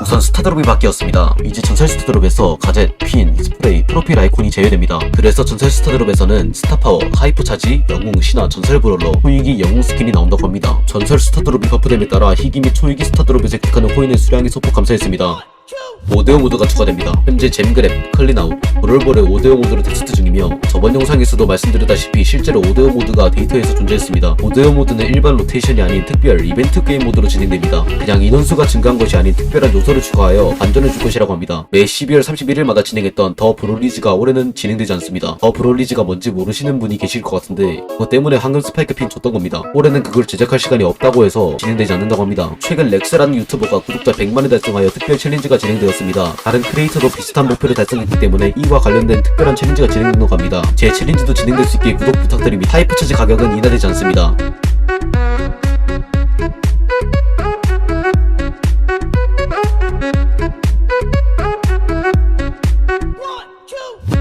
우선 스타드롭이 바뀌었습니다. 이제 전설 스타드롭에서 가젯, 퀸, 스프레이, 프로필 아이콘이 제외됩니다. 그래서 전설 스타드롭에서는 스타파워, 하이퍼 차지, 영웅, 신화, 전설 브롤러, 호위기, 영웅 스킨이 나온다고 합니다. 전설 스타드롭이 버프됨에 따라 희귀 및 초위기 스타드롭에 획득하는 코인의 수량이 소폭 감소했습니다. 5대5 모드가 추가됩니다. 현재 잼그랩, 클린아웃, 브롤볼의 5대5 모드로 테스트 중이며 저번 영상에서도 말씀드렸다시피 실제로 5대5 모드가 데이터에서 존재했습니다. 5대5 모드는 일반 로테이션이 아닌 특별 이벤트 게임 모드로 진행됩니다. 그냥 인원수가 증가한 것이 아닌 특별한 요소를 추가하여 반전을 줄 것이라고 합니다. 매 12월 31일마다 진행했던 더 브롤리즈가 올해는 진행되지 않습니다. 더 브롤리즈가 뭔지 모르시는 분이 계실 것 같은데 그것 때문에 황금 스파이크 핀 줬던 겁니다. 올해는 그걸 제작할 시간이 없다고 해서 진행되지 않는다고 합니다. 최근 렉스라는 유튜버가 구독자 100만을 달성하여 특별 챌린지가 진행되었습니다. 다른 크리에이터도 비슷한 목표를 달성했기 때문에 이 게임과 관련된 특별한 챌린지가 진행된다고 합니다. 제 챌린지도 진행될 수 있게 구독 부탁드립니다. 타이프 차지 가격은 인하되지 않습니다. One.